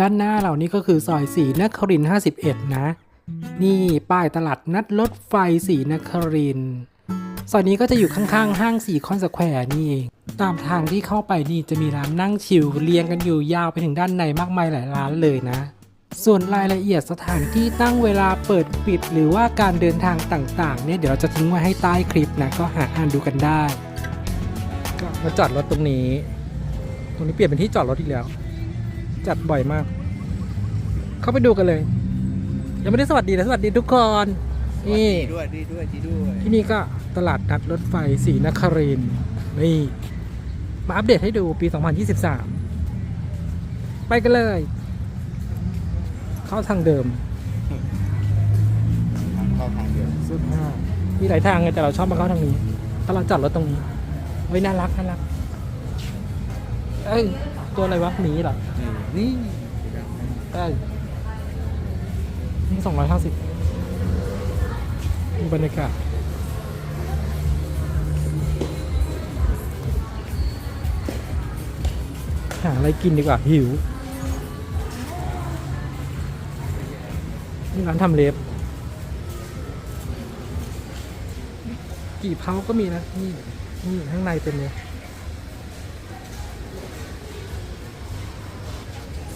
ด้านหน้าเรานี่ก็คือซอยสีนคริน51 นะ นี่ป้ายตลาดนัดรถไฟสีนครินซอยนี้ก็จะอยู่ข้างๆ ห้างสีคอนสแควร์นี่เอง ตามทางที่เข้าไปนี่จะมีร้านนั่งชิลเรียงกันอยู่ยาวไปถึงด้านในมากมายหลายร้านเลยนะ ส่วนรายละเอียดสถานที่ตั้งเวลาเปิดปิด หรือว่าการเดินทางต่างๆ เนี่ยเดี๋ยวเราจะทิ้งไว้ให้ใต้คลิปนะก็หาอ่านดูกันได้ ก็มาจอดรถตรงนี้ ตรงนี้เปลี่ยนเป็นที่จอดรถอีกแล้ว จัดบ่อยมาก เข้าไปดูกันเลย ยังไม่ได้สวัสดีนะสวัสดีทุกคนนี่ดีด้วยดีด้วยดีด้วย ที่นี่ก็ตลาดนัดรถไฟสีนครินทร์นี่มาอัปเดตให้ดูปี 2023 ไปกันเลย เข้าทางเดิม เข้าทางเดียวสุดห้ามีหลายทางไงแต่เราชอบมาเข้าทางนี้ถ้าเราจอดรถตรงนี้เฮ้ยน่ารักน่ารัก เอ้ย ตัวอะไรวะหมีเหรอนี่เอ้ยนี่สองร้อยห้าสิบมีบรรยากาศหาอะไรกินดีกว่า หิวนี่ร้านทำเล็บ กี่เพาก็มีนะ นี่ นี่ ข้างในเป็นเลย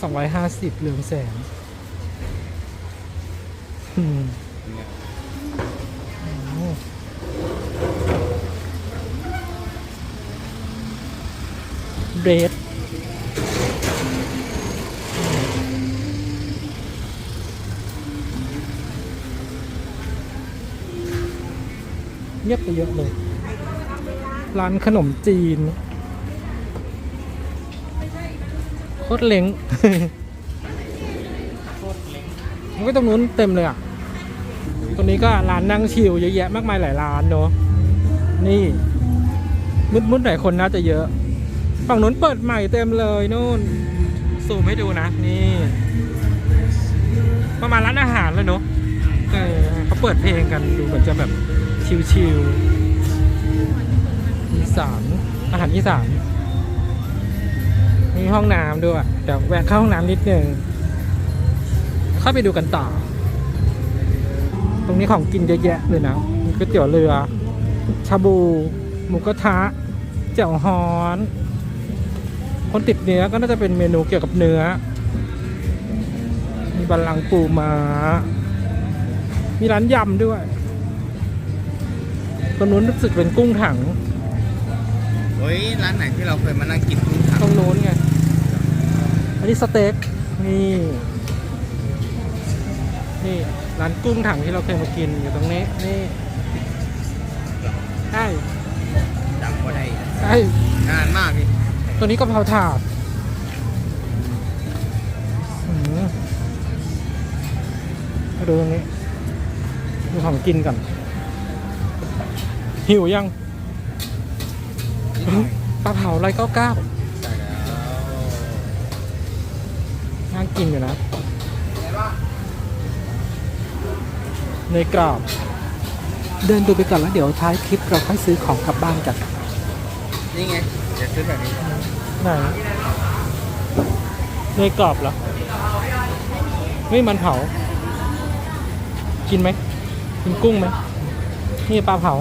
สองร้อยห้าสิบเหลืองแสนอืมเรดเงียบไปเยอะเลย ร้านขนมจีน โคตรเล้งมันก็ตรงนู้นเต็มเลยอะ ตรงนี้ก็ร้านนั่งชิลเยอะแยะมากมายหลายร้านเนอะนี่มุดมุดๆหลายคนน่าจะเยอะ ฝั่งนู้นเปิดใหม่เต็มเลยนู่นซูมให้ดูนะ นี่ ประมาณร้านอาหารเลยเนอะเออเขาเปิดเพลงกันดูเหมือนจะแบบชิลๆอีสานอาหารอีสาน มีห้องน้ำด้วยเดี๋ยวแวะเข้าห้องน้ำนิดนึงเข้าไปดูกันต่อ ตรงนี้ของกินเยอะแยะเลยนะมีก๋วยเตี๋ยวเรือ ชาบู หมูกระทะเจียวฮอน คนติดเนื้อก็น่าจะเป็นเมนูเกี่ยวกับเนื้อ มีบัลลังก์ปูมามีร้านยำด้วยตรงนู้นรู้สึกเป็นกุ้งถัง เฮ้ยร้านไหนที่เราเคยมานั่งกินกุ้งถังตรงโน้นไงอั นนี้สเต็กนี่นี่ร้านกุ้งถังที่เราเคยมากินอยู่ตรงนี้นี่ใช่จำก็ได้ใช่นานมากพี่ตัวนี้ก็เพราถาดอืมมาดูตรงนี้ ดูของกินก่อน หิวยังนิดหน่อยปลาเผาไรเก้าเก้า น่ากินอยู่นะเนยกรอบ เดินดูไปก่อนแล้วเดี๋ยวท้ายคลิปเราค่อยซื้อของกลับบ้านกัน นี่ไงจะซื้อแบบนี้ไหนเนยกรอบเหรอไม่มันเผา กินไหมกินกุ้งไหมนี่ปลาเผา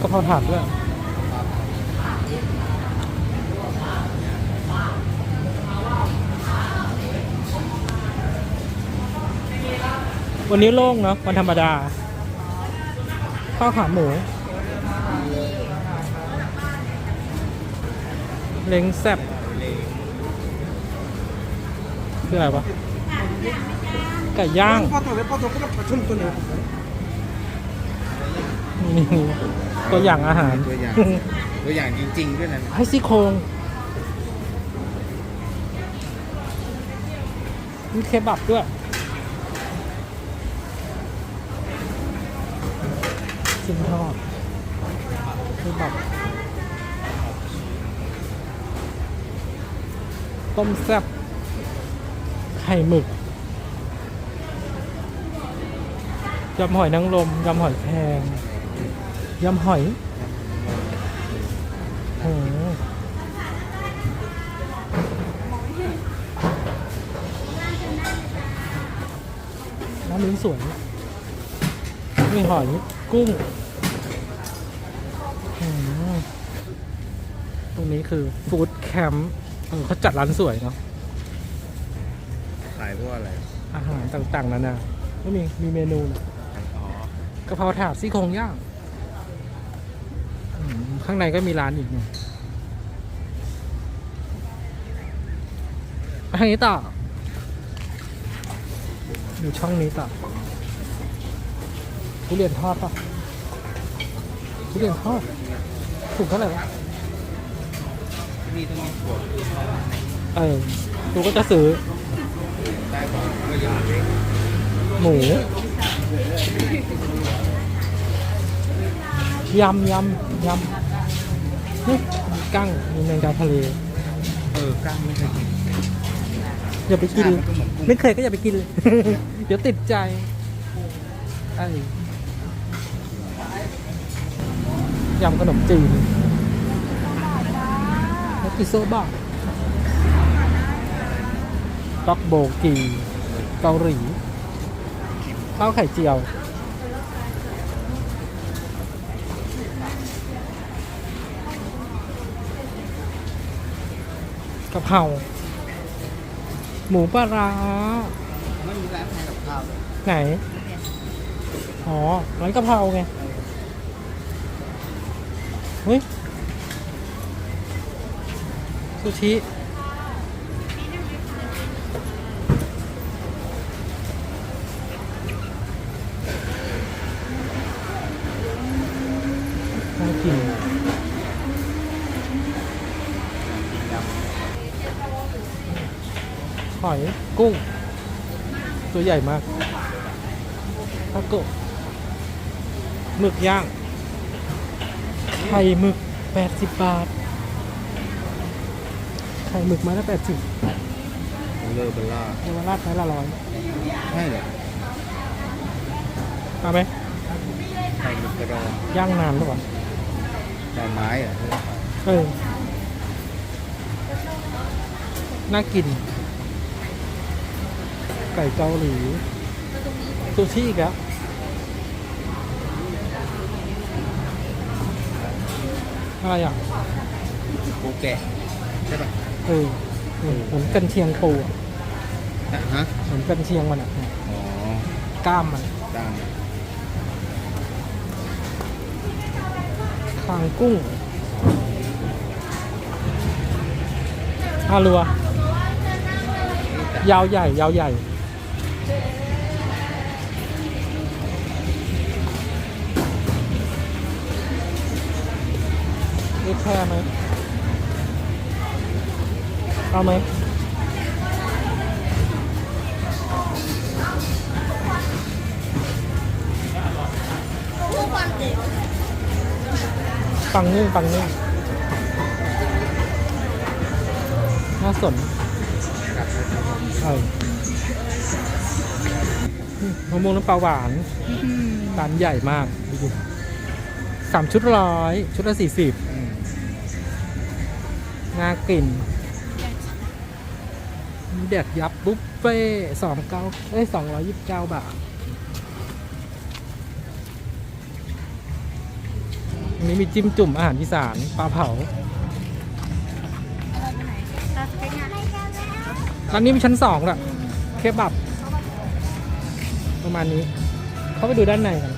กะเพราถาดด้วย วันนี้โล่งเนาะวันธรรมดา ข้าวขาหมู เล้งแซบคืออะไรวะไก่ย่าง นี่ตัวอย่างอาหาร ตัวอย่าง ตัวอย่างจริงๆด้วยนะให้ซี่โครงมีเคบับด้วย ชิ้นทอดคือแบบต้มแซ่บไข่หมึกยำหอยนางรมยำหอยแครงยำหอยโอ้น้ำลิ้นสวย มีหอยกุ้งอืมตรงนี้คือฟู้ดแคมป์เออเขาจัดร้านสวยเนาะ ขายพวกอะไร อาหารต่างๆนานาก็มีมีเมนูนะอ๋อกะเพราถาดซี่โครงย่างอืมข้างในก็มีร้านอีกเนี่ยอันนี้ต่อดูช่องนี้ต่อ ทุเรียนทอดป่ะทุเรียนทอดถูกเท่าไหร่วะที่นี่ต้องมีถั่วเออกูก็จะซื้อ หมูยำยำยำนี่กั้งมีแมงดาทะเล เออกล้งไม่เคยกินอย่าไปกินเหมือนกุ้งไม่เคยก็อย่าไปกินเลย เดี๋ยวติดใจไอ้ ยำขนมจีนแล้วกิโซบะต็อกโบกีเกาหลีข้าวไข่เจียวกะเพราหมูปลาร้าไม่มีร้านขายกับข้าวเลยไหน อ๋อร้านกะเพราไง เฮ้ยซูชิน่ากินหอยกุ้ง ตัวใหญ่มากทาโกะหมึกย่าง ไข่หมึก 80 บาท ไข่หมึกไมาละ80เลอเบลล่าเยาวราชไม้ละร้อยใช่เหรอเอาไหมไข่หมึกกระดองย่างนานหรือเปล่าแต่ไม้เหรอเออน่ากิน ไก่เกาหลีซูชิอีกแล้ว อะไรอะปูแกะใช่ป่ะเออเหมือนเหมือนกันเชียงปูอะอะฮะเหมือนกันเชียงมันอะอ๋อกล้ามมันตามคางกุ้งอารัว ยาวใหญ่ ยาวใหญ่ ค่ไหมเอาไหมปังนึ่งปังนึ่งน่าสนเอออืมมะม่วงน้ำปลาหวานร้านใหญ่มากดูดิสามชุดร้อย ชุดละสี่สิบอืม งากลิ่นมีแดกยับบุฟเฟ่สองเก้าเอ้ยสองร้อยยี่สิบเก้าบาทอันนี้มีจิ้มจุ่มอาหารอีสานปลาเผาร้านนี้มีชั้นสองแหละเคบับ ประมาณนี้ เข้าไปดูด้านในกัน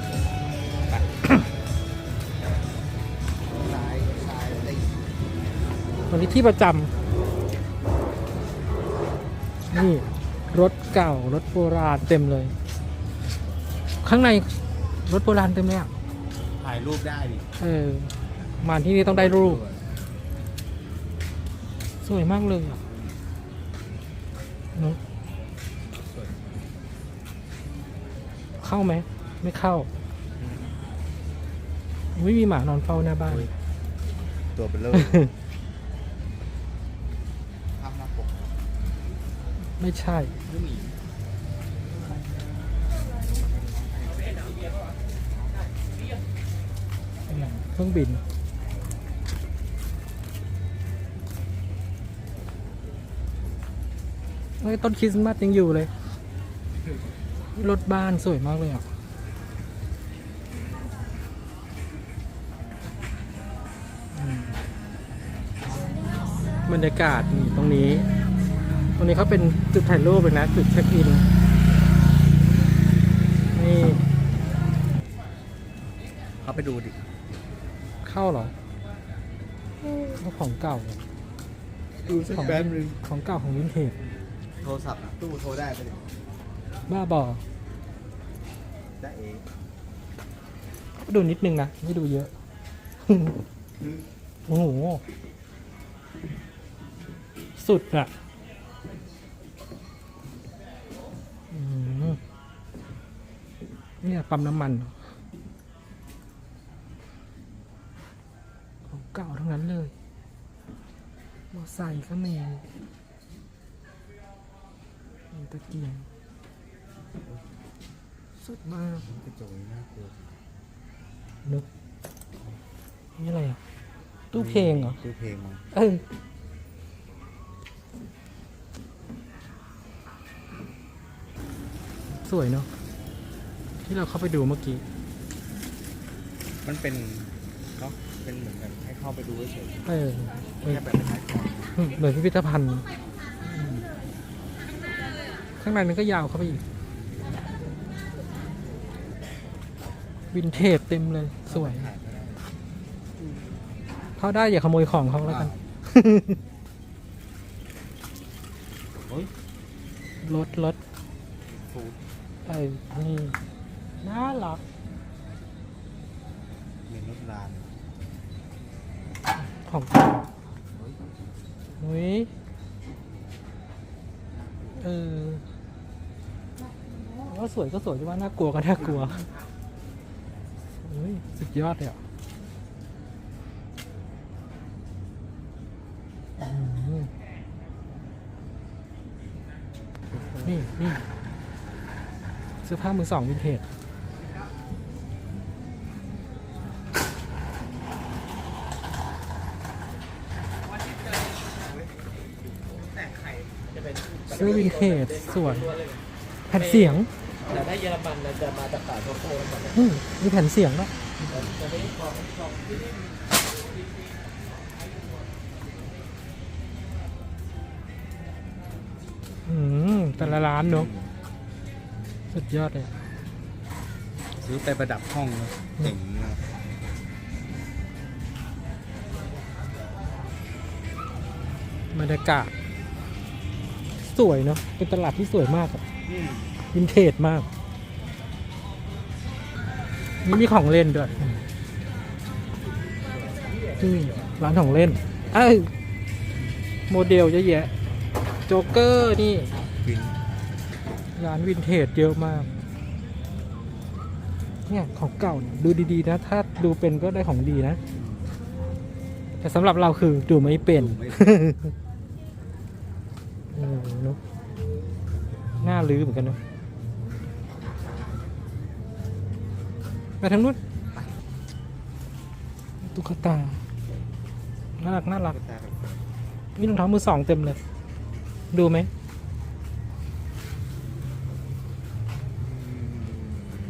วันนี้ที่ประจำนี่รถเก่ารถโบราณเต็มเลย ข้างในรถโบราณเต็มเลยอะถ่ายรูปได้ดิเออมาที่นี่ต้องได้รูป สวยมากเลยอะเนอะเข้าไหม ไม่เข้า ไม่มีหมานอนเฝ้าหน้าบ้าน ตัวเบลเลอ ไม่ใช่ เครื่องบินเฮ้ต้นคริสต์มาสยังอยู่เลย รถบ้านสวยมากเลยอะบรรยากาศนี่ตรงนี้ รงนี้เขาเป็นจุดถ่ายรูปเลยนะ จุดเช็คอิน นี่เขาไปดูดิ เข้าเหรอ เข้าของเก่าเหรอดูสักของแป๊บนึงของเก่าของวินเทจโทรศัพท์อะตู้โทรได้ไปดิบ้าบอได้เองดูนิดนึงนะ ไม่ดูเยอะ โอ้โห สุดอะ เนี่ยปั๊มน้ำมันเหรอของเก่าทั้งนั้นเลยมอไซค์ก็มีมีตะเกียงสุดมากกระจกนี่น่ากลัวนึกนี่อะไรอะ ตู้เพลงเหรอ ตู้เพลงมั้งเออสวยเนาะ ที่เราเข้าไปดูเมื่อกี้ มันเป็นเนาะเป็นเหมือนกันให้เข้าไปดูเฉยเออๆเออแค่แบบไปขายของเหมือนพิพิธภัณฑ์อืมข้างในนั้นก็ยาวเข้าไปอีก วินเทจเต็มเลย สวยขายไม่ได้เขาได้อย่าขโมยของเขาแล้วกันเฮ้ยรถรถฟูดเออนี่ น่ารักมีรถรานของเก่าเฮ้ยนุ้ยเออว่าสวยก็สวยจะว่าน่ากลัวก็น่ากลัวเฮ้ยสุดยอดเลยอะอืมนี่นี่เสื้อผ้ามือสองวินเทจ แต่ไข่ จะเป็นเสื้อวินเทจสวยแผ่นเสียงแต่ถ้าเยอรมันเราจะมาจากป่าโกโก้ก่อนนะอืมมีแผ่นเสียงด้วยจะไม่ของของอืมแต่ละร้านเนอะสุดยอดเลยซื้อไปประดับห้องเลยเจ๋งนะบรรยากาศ สวยเนาะเป็นตลาดที่สวยมากอะอืมวินเทจมาก นี่มีของเล่นด้วยนี่ร้านของเล่นเอ้ยโมเดลเยอะแยะโจ๊กเกอร์นี่วินร้านวินเทจเยอะมาก เนี่ยของเก่าเนี่ยดูดีๆนะ ถ้าดูเป็นก็ได้ของดีนะ แต่สำหรับเราคือดูไม่เป็น ไม่เนอะน่าลื้อเหมือนกันเนะไปทางนู้นตุ๊กตา น่ารักน่ารักนี่รองเท้ามือสองเต็มเลย ดูไหม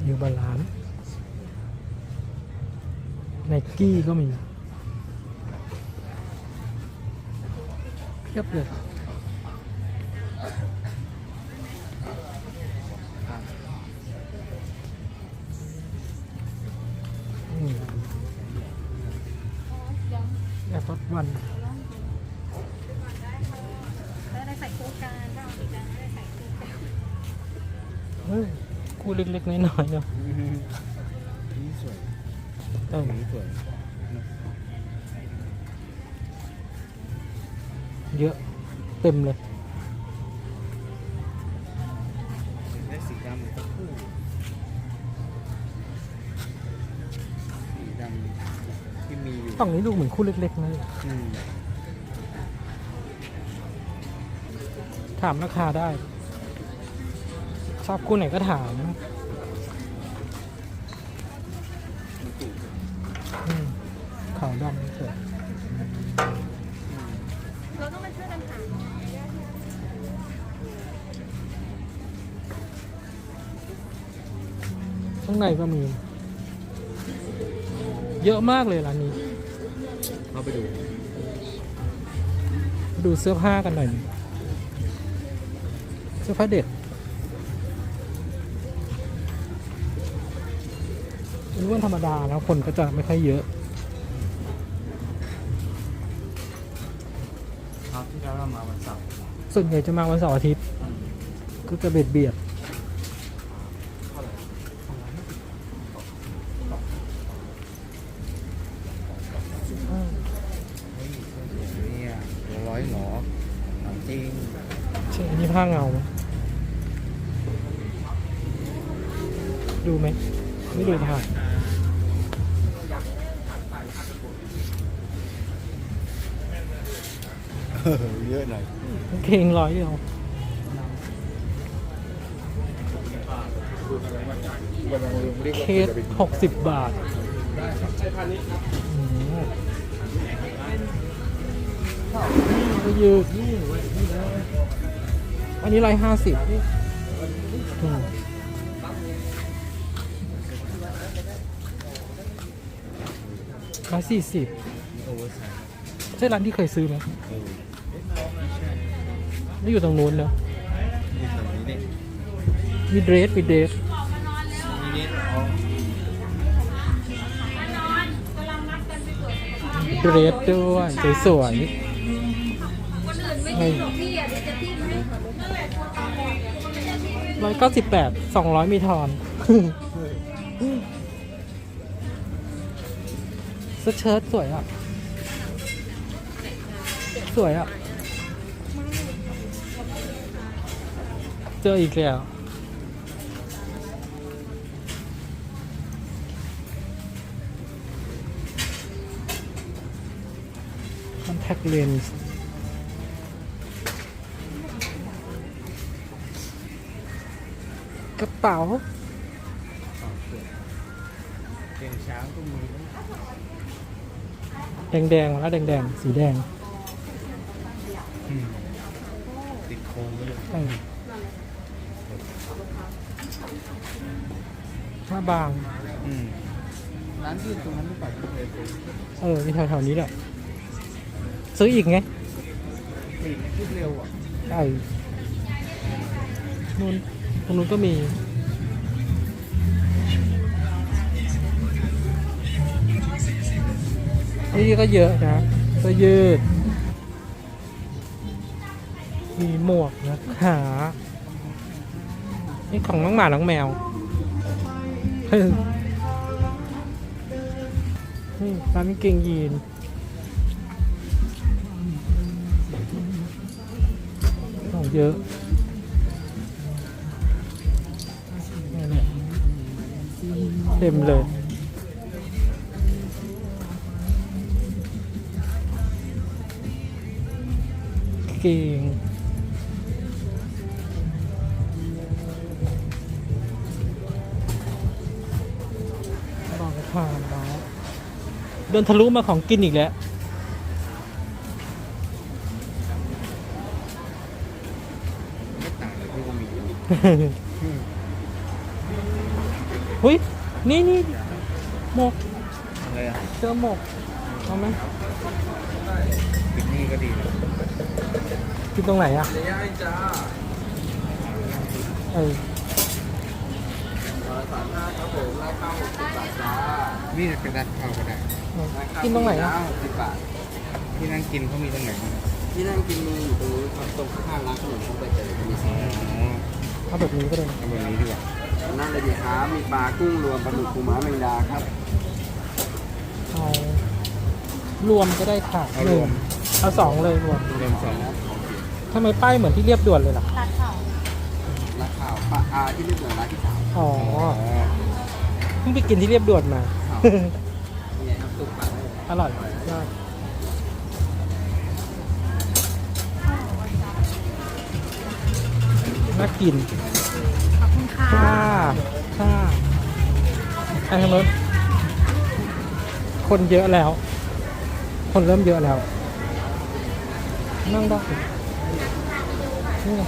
อยู่บาลานไนกี้ก็มีเพียบเลย แอร์พอร์ตวันแล้วได้ใส่คู่กันก็เอาสีกันได้ใส่คู่กันเฮ้ยคู่เล็กๆน้อยๆเนาะนี่สวยเออนี่สวย เยอะ เต็มเลย ฝั่งนี้ดูเหมือนคู่เล็กๆนะถามราคาได้ ชอบคู่ไหนก็ถามขาวดำสวยเราต้องมาช่วยกันหาข้างในก็มี เยอะมากเลยร้านนี้าไปดู ดูเสื้อผ้ากันหน่อย เสื้อผ้าเด็กเป็นวันธรรมดาแล้วคนก็จะไม่ค่อยเยอะครับที่แล้วเรามาวันเสาร์ส่วนใหญ่จะมาวันเสาร์อาทิตย์ ก็จะเบียดเบียด เฮ้ยเสื้อสวยเนี่ยตัวร้อยหรอถามจริง ใช่อันนี้ผ้าเงาไหม ดูไหม ไม่ดูผ่านเออเยอะหน่อยกางเกงร้อยเดียวเคสหกสิบบาทอืมก็ยืดอันนี้ร้อยห้าสิบ ร้อยสี่สิบโอเวอร์ไซส์ใช่ร้านที่เคยซื้อไหมเออไม่อยู่ตรงนู้นเนอะนี่แถวนี้นี่มีเดรสมีเดรสนี่นี่อ๋อเดรสด้วยสวยๆคนอื่นไม่ได้หรอกพี่อะเดี๋ยวจะทิ้งให้นั่นแหละตัวตาบอดเนี่ยมันจะทิ้งให้ร้อยเก้าสิบแปดสองร้อยมีทอน เสื้อเชิ้ตสวยอะ สวยอะ เจออีกแล้ว contact lens กระเป๋า แดงๆแล้วแดงๆสีแดงอืมติดโครงก็เลยเออผ้าบางอืมร้านที่ตรงนั้นไม่ปล่อยที่เคยซื้อเออที่แถวๆนี้แหละ ซื้ออีกไงนี่คิดเร็วอะไอ้นู่นตรงนู้นก็มี นี่ก็เยอะนะเสื้อยืด มีหมวกนะขานี่ของน้องหมาน้องแมวนี่ร้านกางเกงยีนของเยอะเต็มเลย เก่งบอกทานแล้วเดินทะลุมาของกินอีกแล้วไม่ต่างเลยที่ก็มีเฮ้ย นี่นี่หมกอะไรอะเจอหมกเอาไหมปิดนี่ก็ดีนะ กินตรงไหนอะเออนี่เป็นร้านข้าวก็ได้กินตรงไหนอะสิบบาทที่นั่งกินเขามีตรงไหนบ้างที่นั่งกินมีอยู่ตรงนี้ครับตรงข้างร้านขนมครกใบเตยจะมีอ๋ซีอเอาแบบนี้ก็ได้เอาแบบนี้ดีกว่านั่นเลยดีครับมีปลากุ้งรวมปลาหมึกปูม้าแมงดาครับเอารวมก็ได้ค่ะเอาหรนึ่วงม เอาสองเลยรวมรวมสองทำไมป้ายเหมือนที่เรียบด่วนเลยล่ะตัดเข่าราคาปลาอาที่เรียกเหมือนร้านที่สามอ๋ออ๋อเพิ่งไปกินที่เรียบด่วนมานี่ไงครับตุกปลาได้เลยอร่อยมากน่ากิน ขอบคุณค่ะค่ะ ค่ะไอ้ทางรถคนเยอะแล้ว คนเริ่มเยอะแล้ว นั่งได้นี่ไง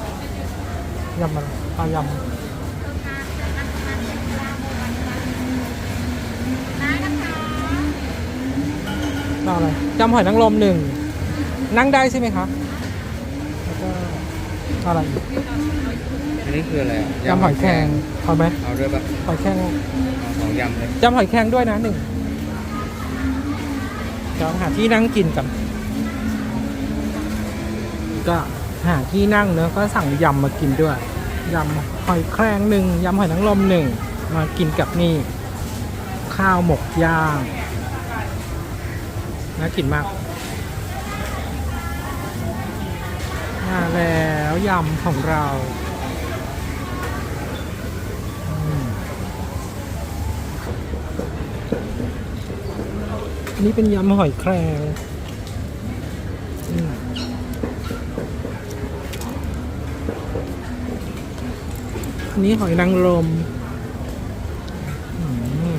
ยำมันเอายำเอาอะไรยำหอยนางรมหนึ่ง นั่งได้ใช่ไหมคะแล้วก็อะไรอีกอันนี้คืออะไรอะยำหอยแครงเอาไหมเอาด้วยปะหอยแครงเอาสองยำเลยยำหอยแครงด้วยนะหนึ่งเดี๋ยวหาที่นั่งกินกัน ก็หาที่นั่งเนอะก็สั่งยำมากินด้วยยำหอยแครงหนึ่งยำหอยนางรมหนึ่งมากินกับนี่ข้าวหมกย่างน่ากินมากมาแล้วยำของเราอันนี้เป็นยำหอยแครง อันนี้หอยนางรมอืม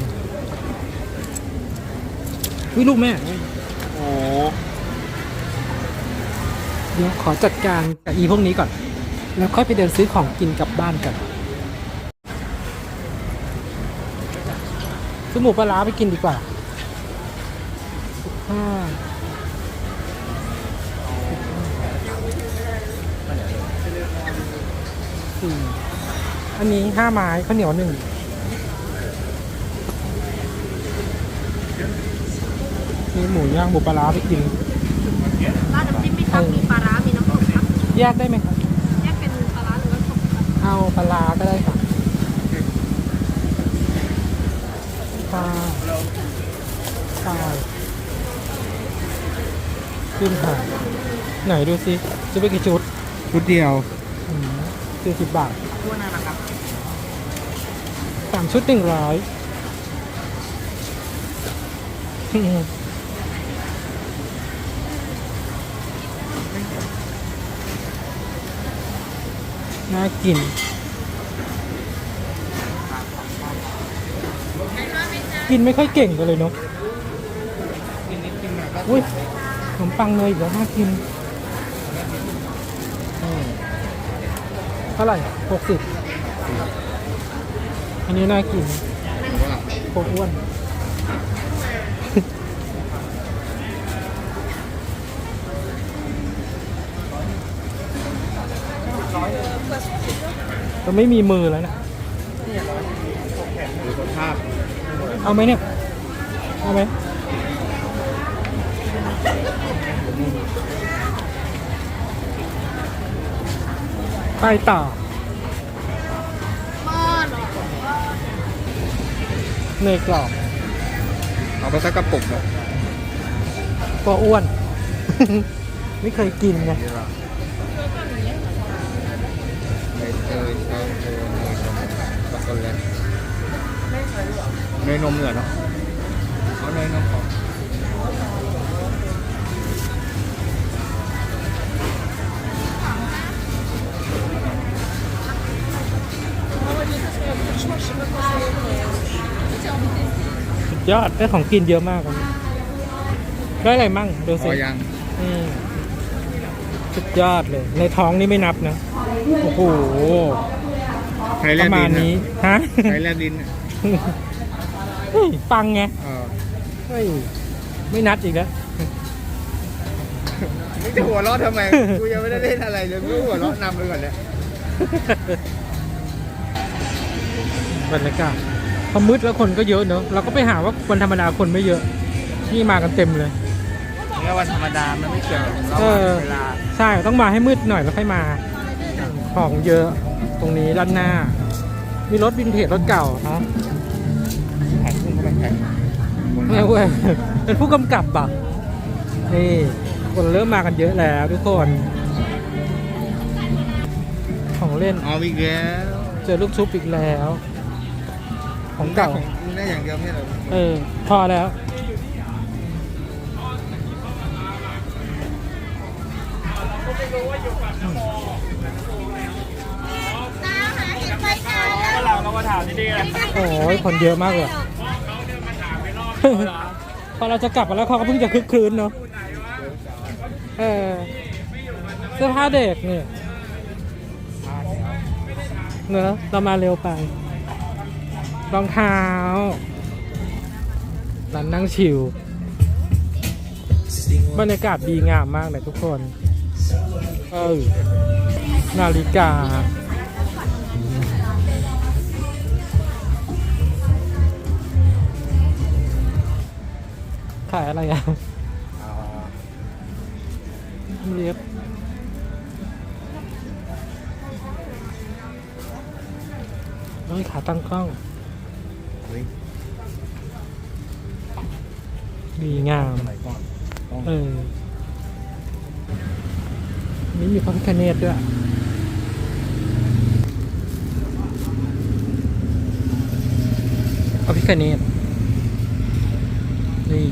วิลูกแม่ โอ้เดี๋ยวขอจัดการกับอีพวกนี้ก่อน แล้วค่อยไปเดินซื้อของกินกลับบ้านกันซื้อหมูปลาร้าไปกินดีกว่าห้า อันนี้ห้าไม้ข้าวเหนียวหนึ่งมีหมูย่างหมูปลาร้าไปกินร้านน้ำจิ้มไม่ครับมีปลาร้ามีน้ำตกครับแยกได้ไหมครับแยกเป็นปลาร้าหรือว่าตกครับเอาปลาร้าก็ได้ค่ะปลาปลาขึ้นค่ะไหนดูสิจะไปกี่ชุดชุดเดียวสี่สิบบาท สามชุดหนึ่งร้อยน่ากินกินไม่ค่อยเก่งกันเลยเนาะอุ้ยขนมปังเนยอีกแล้วน่ากินอืม เท่าไหร่หกสิบอันนี้น่ากินโคตรอ้วนจะไม่มีมือแล้วนะดูสภาพเอาไหมเนี่ย เอาไหม ไปต่อหม้อหรอเนยกรอบเอาไปสักกระปุกเลยก็อ้วน ไม่เคยกินไงดีกว่าใบเตยชาเตยเนยนมช็อกโกแลตเนยนมเหรอเนาะเอาเนยนมของ ยอดได้ของกินเยอะมากวันนี้ได้อะไรมั่งดูพสิอยังอืมสุดยอดเลย ในท้องนี่ไม่นับนะ โอ้โหใครปแลกระมาดิณนนี้ อะฮะใครแลกดินอะเฮ้ยปังไงเออเฮ้ยไม่นัดอีกแล้วนี่จะหัวเราะทำไม กูยังไม่ได้เล่นอะไรเลยกูหัวเราะนำไปก่อนเนี่ยบรรยากาศ พอมืดแล้วคนก็เยอะเนอะเราก็ไปหาว่าวันธรรมดาคนไม่เยอะ นี่มากันเต็มเลยเนี่ยวันธรรมดามันไม่เกี่ยวเราเออ เวลาใช่ต้องมาให้มืดหน่อยแล้วค่อยมา ของเยอะตรงนี้ด้านหน้า มีรถวินเทจรถเก่าเนาะถ่ายรูปเข้าไปถ่ายแม่เว้ยเป็นผู้กำกับอะนี่คนเริ่มมากันเยอะแล้วทุกคน ของเล่น เอาอีกแล้วเจอลูกชุบอีกแล้ว ของเก่ามึงได้อย่างเดียวไม่เหรอเออ พอแล้ว ตาหาเห็ดไฟนานแล้วเราเรามาถามดีๆนะโอ้ยคนเยอะมากเลย พอเราจะกลับมาแล้วเขาก็เพิ่งจะคึกคืนเนาะเออเสื้อผ้าเด็กเนี่ยเนอะเรามาเร็วไป รองเท้าร้านนั่งชิลบรรยากาศดีงามมากเลยทุกคน เออนาฬิกา ขายอะไรอะเรียบเฮ้ยขาตั้งกล้อง ดีงามสมัยก่อนต้องเออนี่มีพระพิคเนตด้วยพระพิคเนตนี่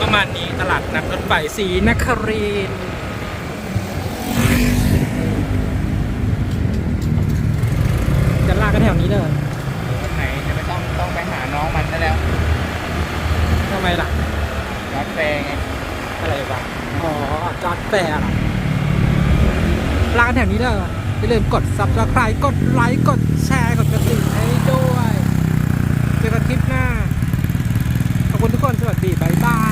ประมาณนี้ตลาดนัดรถไฟสีนครินทร์ วนี้เลยไหนจะไม่ต้องต้องไปหาน้องมันซะแล้วทำไมล่ะจอดแฟร์ไงอะไรวะอ๋อจอดแฟร์รอร้านแถวนี้เลยอย่าลืมกด Subscribe กดไลค์กดแชร์กดกระดิ่งให้ด้วย เจอกันคลิปหน้า ขอบคุณทุกคน สวัสดี บ๊ายบาย